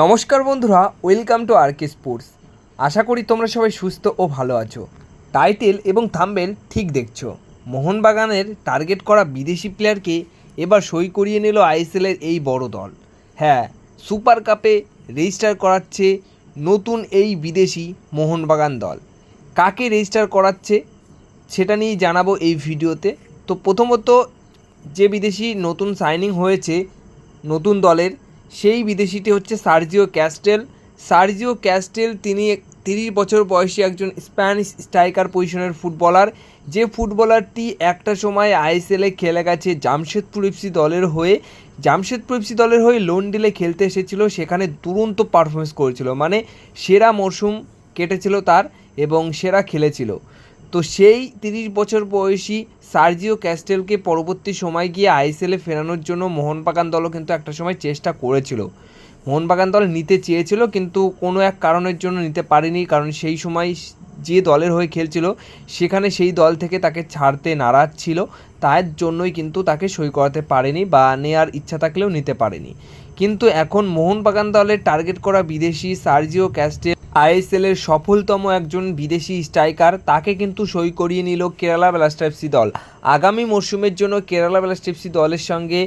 নমস্কার বন্ধুরা welcome to R K sports আশা করি তোমরা সবাই সুস্থ ও ভালো আছো। টাইটেল এবং থাম্বেল ঠিক দেখছ। মোহনবাগানের টার্গেট করা বিদেশি প্লেয়ারকে এবার সই করিয়ে নিল আইএসএলের এই বড় দল। হ্যাঁ সুপার কাপে রেজিস্টার করাচ্ছে নতুন এই বিদেশি মোহনবাগান দল। কাকে রেজিস্টার করাচ্ছে সেটা নিয়েই জানাব এই ভিডিওতে। তো প্রথমত যে বিদেশি নতুন সাইনিং হয়েছে নতুন দলের সেই বিদেশিটি হচ্ছে সার্জিও ক্যাস্টেল। সার্জিও ক্যাস্টেল তিনি তিরিশ বছর বয়সী একজন স্প্যানিশ স্ট্রাইকার পজিশনের ফুটবলার। যে ফুটবলারটি একটা সময় আইএসএলে খেলে গেছে জামশেদপুর এফসি দলের হয়ে। জামশেদপুর এফসি দলের হয়ে লোন ডিলে খেলতে এসেছিল, সেখানে দুরন্ত পারফরমেন্স করেছিল। মানে সেরা মরশুম কেটেছিল তার এবং সেরা খেলেছিল। তো সেই তিরিশ বছর বয়সী সার্জিও ক্যাস্টেলকে পরবর্তী সময় গিয়ে আইএসএলে ফেরানোর জন্য মোহনবাগান দলও কিন্তু একটা সময় চেষ্টা করেছিল। মোহনবাগান দল নিতে চেয়েছিল, কিন্তু কোনো এক কারণের জন্য নিতে পারেনি, কারণ সেই সময় যে দলের হয়ে খেলছিল, সেখানে সেই দল থেকে তাকে ছাড়তে নারাজ ছিল। তার জন্যই কিন্তু তাকে সই করাতে পারেনি বা নেয়ার ইচ্ছা থাকলেও নিতে পারেনি। কিন্তু এখন মোহনবাগান দলের টার্গেট করা বিদেশি সার্জিও ক্যাস্টেল আইএসএল এর সফলতম একজন বিদেশি স্ট্রাইকার, তাকে কিন্তু সই করিয়ে নিল কেরালা ব্লাস্টার এফসি দল। আগামী মরশুমের জন্য কেরালা ব্লাস্টার এফসি দলের সঙ্গে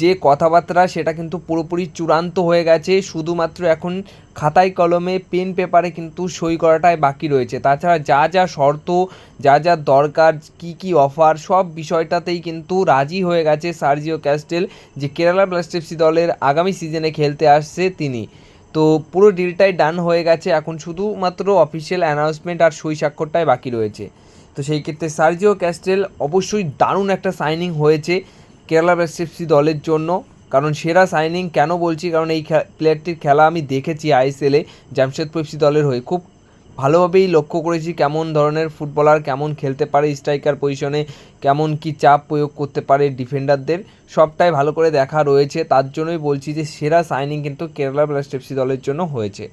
যে কথাবার্তা, সেটা কিন্তু পুরোপুরি চূড়ান্ত হয়ে গেছে। শুধুমাত্র এখন খাতায় কলমে, পেন পেপারে কিন্তু সই করাটাই বাকি রয়েছে। তাছাড়া যা যা শর্ত, যা যা দরকার, কি কি অফার, সব বিষয়টাতেই কিন্তু রাজি হয়ে গেছে সার্জিও ক্যাস্টেল, যে কেরালা ব্লাস্টার এফসি দলের আগামী সিজনে খেলতে আসছে তিনি। তো পুরো ডিলটাই ডান হয়ে গেছে। এখন শুধুমাত্র অফিসিয়াল অ্যানাউন্সমেন্ট আর সই স্বাক্ষরটাই বাকি রয়েছে। তো সেই ক্ষেত্রে সার্জিও ক্যাস্টেল অবশ্যই দারুণ একটা সাইনিং হয়েছে কেরালা ব্লাস্টার্সি দলের জন্য। কারণ সেরা সাইনিং কেন বলছি? কারণ এই প্লেয়ারটির খেলা আমি দেখেছি আইএসএলে জামশেদপুর এফসি দলের হয়ে। খুব ভালোভাবেই লক্ষ্য করেছি কেমন ধরনের ফুটবলার, কেমন খেলতে পারে স্ট্রাইকার পজিশনে কেমন কি চাপ প্রয়োগ করতে পারে ডিফেন্ডারদের সবটাই ভালো করে দেখা রয়েছে। তার জন্যই বলছি যে, সেরা সাইনিং কিন্তু কেরালা ব্লাস্ট এফসি দলের জন্য হয়েছে।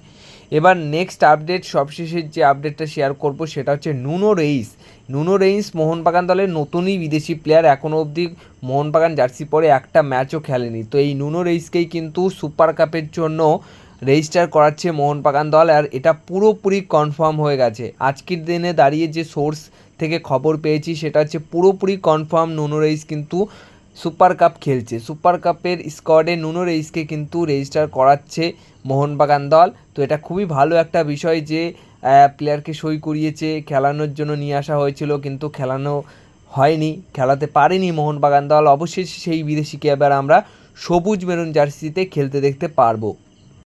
এবার নেক্সট আপডেট সবশেষের যে আপডেটটা শেয়ার করব, সেটা হচ্ছে Nuno Reis Nuno Reis Mohun Bagan দলের নতুনই বিদেশি প্লেয়ার এখনও অবধি মোহনবাগান জার্সি পরে একটা ম্যাচও খেলেনি। তো এই নুনো রেইসকেই কিন্তু সুপার কাপের জন্য রেজিস্টার করাচ্ছে মোহনবাগান দল আর এটা পুরোপুরি কনফার্ম হয়ে গেছে। আজকের দিনে দাঁড়িয়ে যে সোর্স থেকে খবর পেয়েছি সেটা হচ্ছে পুরোপুরি কনফার্ম নুনো রেইস কিন্তু সুপার কাপ খেলছে। সুপার কাপের স্কোয়াডে নুনো রেইসকে কিন্তু রেজিস্টার করাচ্ছে মোহনবাগান দল। তো এটা খুবই ভালো একটা বিষয় যে প্লেয়ারকে সই করিয়েছে, খেলানোর জন্য নিয়ে আসা হয়েছিল কিন্তু খেলানো হয়নি, খেলাতে পারেনি মোহনবাগান দল। অবশ্যই সেই বিদেশিকে এবার আমরা সবুজ মেরুন জার্সিতে খেলতে দেখতে পারব।